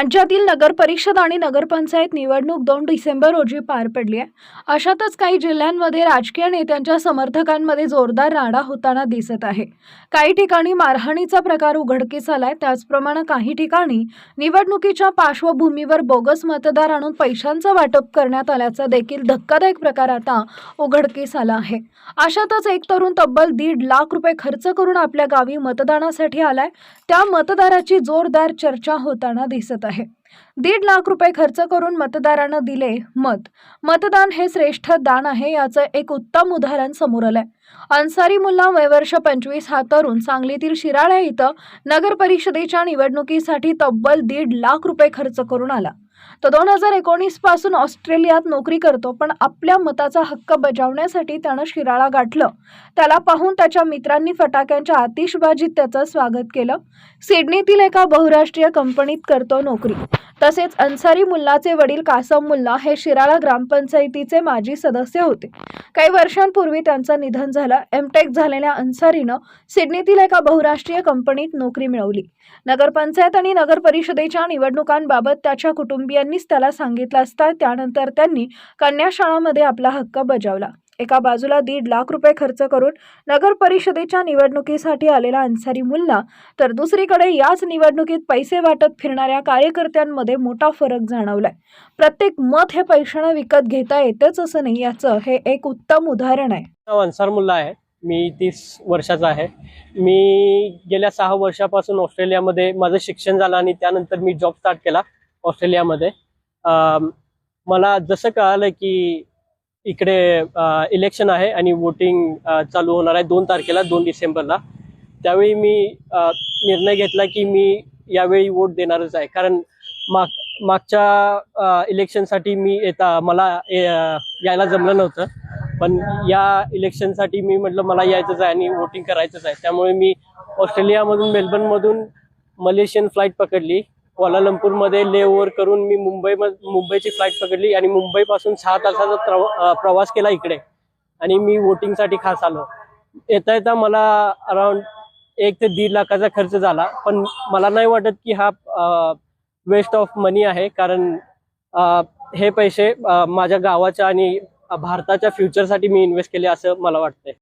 राज्यातील नगरपरिषद आणि नगरपंचायत निवडणूक दोन डिसेंबर रोजी पार पडली आहे. अशातच काही जिल्ह्यांमध्ये राजकीय नेत्यांच्या समर्थकांमध्ये जोरदार राडा होताना दिसत आहे. काही ठिकाणी मारहाणीचा प्रकार उघडकीस आलाय. त्याचप्रमाणे काही ठिकाणी निवडणुकीच्या पार्श्वभूमीवर बोगस मतदार आणून पैशांचं वाटप करण्यात आल्याचा देखील धक्कादायक प्रकार आता उघडकीस आला आहे. अशातच एक तरुण तब्बल दीड लाख रुपये खर्च करून आपल्या गावी मतदानासाठी आलाय. त्या मतदाराची जोरदार चर्चा होताना दिसत आहे. दीड लाख रुपये खर्च करून मतदारानं दिले मत. मतदान हे श्रेष्ठ दान आहे याचं एक उत्तम उदाहरण समोर आलंय. अन्सारी मुल्ला वयवर्ष पंचवीस हा तरुण सांगलीतील शिराळ्या इथं नगर परिषदेच्या निवडणुकीसाठी तब्बल दीड लाख रुपये खर्च करून आला. तो दोन हजार एकोणीसपासून ऑस्ट्रेलियात नोकरी करतो पण आपल्या मताचा हक्क बजावण्यासाठी त्यानं शिराळा गाठलं. त्याला पाहून त्याच्या मित्रांनी फटाक्यांच्या आतिषबाजीत त्याचं स्वागत केलं. सिडनीतील एका बहुराष्ट्रीय कंपनीत करतो नोकरी. तसेच अन्सारी मुल्लाचे वडील कासम मुल्ला हे शिराळा ग्रामपंचायतीचे माजी सदस्य होते. काही वर्षांपूर्वी त्यांचं निधन झालं. एमटेक झालेल्या अन्सारीनं सिडनीतील एका बहुराष्ट्रीय कंपनीत नोकरी मिळवली. नगरपंचायत आणि नगर परिषदेच्या निवडणुकांबाबत त्याच्या कुटुंब कुटुंबियांनीच त्याला सांगितलं असता त्यानंतर त्यांनी कन्याशाळामध्ये आपला हक्क बजावला. एका बाजूला दीड लाख रुपये खर्च करून नगर परिषदेच्या निवडणुकीसाठी आलेला अन्सारी मुल्ला तर दुसरीकडे याच निवडणुकीत पैसे वाटत फिरणाऱ्या कार्यकर्त्यांमध्ये मोठा फरक जाणवलाय. प्रत्येक मत हे पैशानं विकत घेता येतेच असं नाही याचं हे एक उत्तम उदाहरण आहे. अन्सार मुल्ला आहे. मी तीस वर्षाचा आहे. मी गेल्या सहा वर्षापासून ऑस्ट्रेलियामध्ये माझं शिक्षण झालं आणि त्यानंतर मी जॉब स्टार्ट केला. ऑस्ट्रेलियामध्ये. मला जसं कळालं की इकडे इलेक्शन आहे आणि वोटिंग चालू होणार आहे दोन तारखेला दोन डिसेंबरला. त्यावेळी मी निर्णय घेतला की मी यावेळी वोट देणारच आहे. कारण माग मागच्या इलेक्शनसाठी मी येता मला यायला जमलं नव्हतं. पण या इलेक्शनसाठी मी म्हटलं मला यायचंच आहे आणि वोटिंग करायचंच आहे. त्यामुळे मी ऑस्ट्रेलियामधून मेलबर्नमधून मलेशियन फ्लाईट पकडली. क्वालालंपूरमध्ये ले ओव्हर करून मी मुंबई मुंबईची फ्लाईट पकडली आणि मुंबईपासून सहा तासाचा प्रवास केला इकडे. आणि मी वोटिंगसाठी खास आलो. येता येता मला अराउंड एक ते दीड लाखाचा खर्च झाला. पण मला नाही वाटत की हा वेस्ट ऑफ मनी आहे. कारण हे पैसे माझ्या गावाच्या आणि भारताच्या फ्युचरसाठी मी इन्व्हेस्ट केले असं मला वाटतंय.